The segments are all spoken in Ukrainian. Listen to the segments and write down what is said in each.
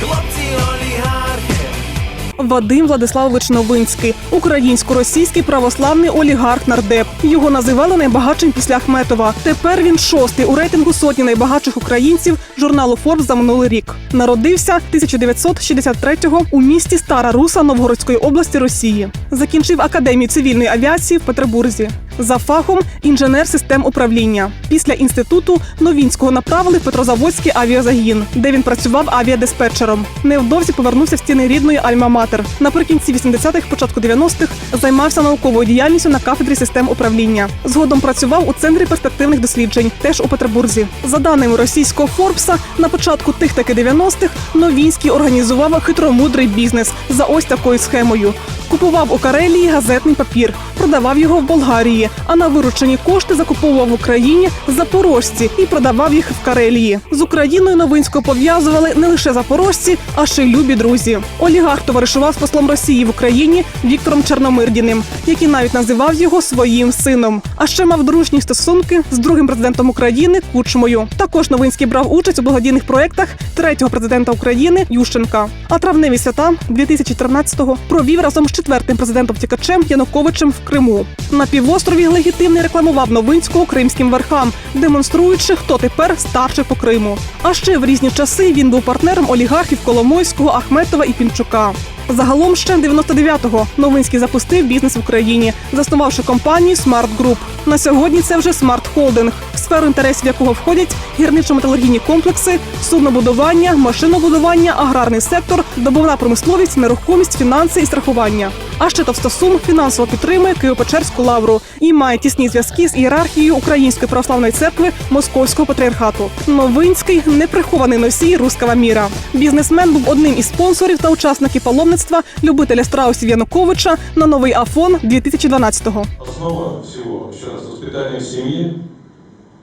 хлопці олігархи. Вадим Владиславович Новинський, українсько-російський православний олігарх нардеп. Його називали найбагатшим після Ахметова. Тепер він шостий у рейтингу сотні найбагатших українців журналу Forbes за минулий рік. Народився 1963-го у місті Стара Руса Новгородської області Росії. Закінчив академію цивільної авіації в Петербурзі. За фахом інженер систем управління. Після інституту Новінського направили в Петрозаводський авіазагін, де він працював авіадиспетчером. Невдовзі повернувся в стіни рідної Альма-Матер. Наприкінці 80-х, початку 90-х займався науковою діяльністю на кафедрі систем управління. Згодом працював у центрі перспективних досліджень, теж у Петербурзі. За даними російського Форбса, на початку тих таки 90-х Новінський організував хитромудрий бізнес за ось такою схемою. Купував у Карелії газетний папір, продавав його в Болгарії, а на виручені кошти закуповував в Україні запорожці і продавав їх в Карелії. З Україною Новинського пов'язували не лише запорожці, а ще й любі друзі. Олігарх товаришував з послом Росії в Україні Віктором Чорномирдіним, який навіть називав його своїм сином. А ще мав дружні стосунки з другим президентом України Кучмою. Також Новинський брав участь у благодійних проєктах третього президента України Ющенка. А травневі свята 2013-го провів разом з четвертим президентом втікачем Януковичем в Криму. На півострові легітимний рекламував Новинського кримським верхам, демонструючи, хто тепер старший по Криму. А ще в різні часи він був партнером олігархів Коломойського, Ахметова і Пінчука. Загалом ще 99-го Новинський запустив бізнес в Україні, заснувавши компанію Smart Group. На сьогодні це вже в сферу інтересів якого входять гірничо-металургійні комплекси, суднобудування, машинобудування, аграрний сектор, добувна промисловість, нерухомість, фінанси і страхування. А ще Товстосум фінансово підтримує Києво-Печерську лавру і має тісні зв'язки з ієрархією Української православної церкви Московського патріархату. Новинський неприхований носій руского міра. Бізнесмен був одним із спонсорів та учасників паломництва любителя страусів Януковича на новий Афон 2012-го. Основа всего, еще раз, воспитание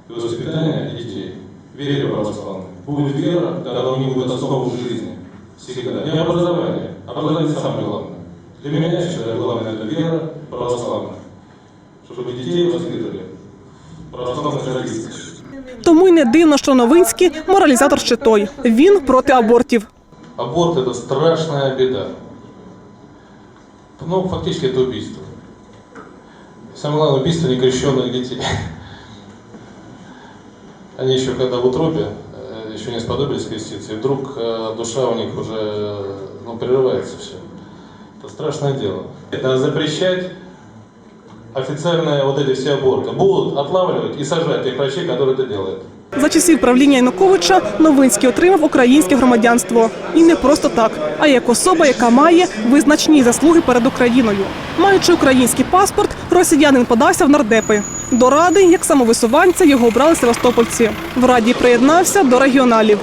семьи, воспитание детей. Верили православные. Будет вера, тогда у них будет основа в жизни. Всегда. Не образование. Образование самое главное. Для меня считаю главное это вера православная. Чтобы детей воспитывали в православных традициях. Тому й не дивно, що Новинський моралізатор ще той. Він проти абортів. Аборт это страшная беда. Ну, фактически это убийство. Самое главное, убийство некрещенных детей. Они еще когда в утробе, э, еще не сподобились креститься, и вдруг э, душа у них уже э, ну, прерывается все. Это страшное дело. Это запрещать официальные вот эти все аборты. Будут отлавливать и сажать тех врачей, которые это делают. За часів правління Януковича Новинський отримав українське громадянство. І не просто так, а як особа, яка має визначні заслуги перед Україною. Маючи український паспорт, росіянин подався в нардепи. До ради, як самовисуванця, його обрали севастопольці. В раді приєднався до регіоналів.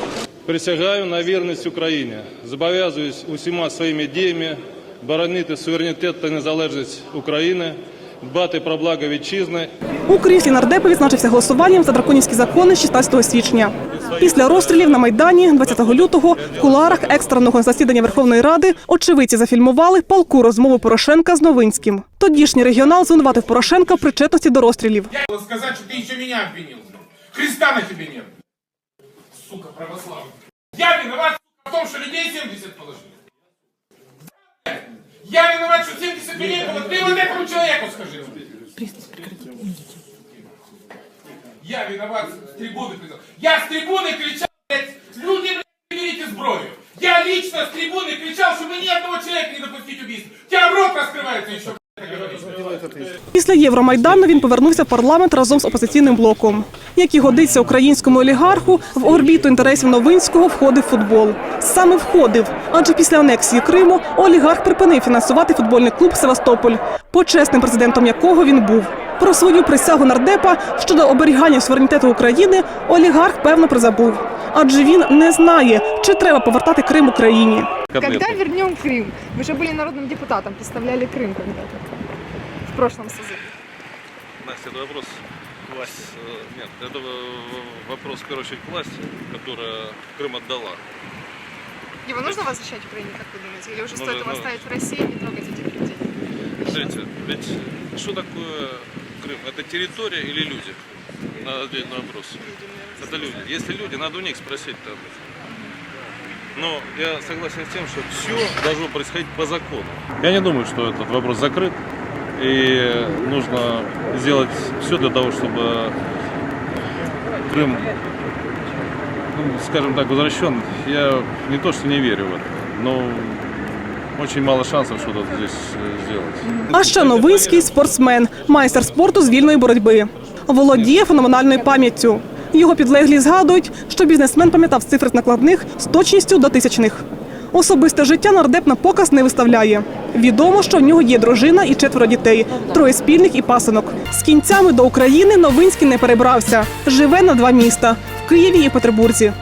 Присягаю на вірність Україні. Зобов'язуюсь усіма своїми діями боронити суверенітет та незалежність України, дбати про благо вітчизни У кріслі нардепи відзначився голосуванням за драконівські закони 16 січня. Після розстрілів на майдані 20 лютого в куларах екстреного засідання Верховної Ради очевидці зафільмували палку розмову Порошенка з Новинським. Тодішній регіонал звинуватив Порошенка в причетності до розстрілів. Я хотел сказать, что ты еще меня обвинил. Христа на тебе нет. Сука православный. Я виноват сука, в том, что людей 70 положили. Я виноват, что 70 людей было. Ты вот этому человеку скажи. Я виноват с трибуны кричал. Я с трибуны кричал, блядь, люди, блядь, берите зброю. Я лично с трибуны кричал, чтобы ни одного человека не допустить убийства. У тебя рот раскрывается еще, блядь, ты говоришь. Після Євромайдану він повернувся в парламент разом з опозиційним блоком. Як і годиться українському олігарху, в орбіту інтересів Новинського входив футбол. Саме входив, адже після анексії Криму олігарх припинив фінансувати футбольний клуб Севастополь, почесним президентом якого він був. Про свою присягу нардепа щодо оберігання суверенітету України олігарх певно призабув, адже він не знає, чи треба повертати Крим Україні. Когда вернем Крым? Вы же были народным депутатом, представляли Крым когда-то. В прошлом созыве. Настя, это вопрос к власти. Нет, это э, вопрос, в первую очередь, к власти, которая Крым отдала. Его нужно возвращать Украине, как вы думаете? Или уже Нужно, стоит его нужно. оставить в России и не трогать этих людей? Смотрите, ведь что такое Крым? Это территория или люди? Надо ответить на вопрос. Это люди. Если люди, надо у них спросить там. Но я согласен с тем, что все должно происходить по закону. Я не думаю, что этот вопрос закрыт. И нужно сделать все для того, чтобы Крым, ну, скажем так, возвращен. Я не то, что не верю в это, но очень мало шансов что-то здесь э, сделать. А ще Новинський спортсмен, майстер спорту з вільної боротьби. Володіє феноменальною пам'яттю. Його підлеглі згадують, що бізнесмен пам'ятав цифри накладних з точністю до тисячних. Особисте життя нардеп на показ не виставляє. Відомо, що в нього є дружина і четверо дітей, троє спільних і пасинок. З кінцями до України Новинський не перебрався. Живе на два міста в Києві і Петербурзі.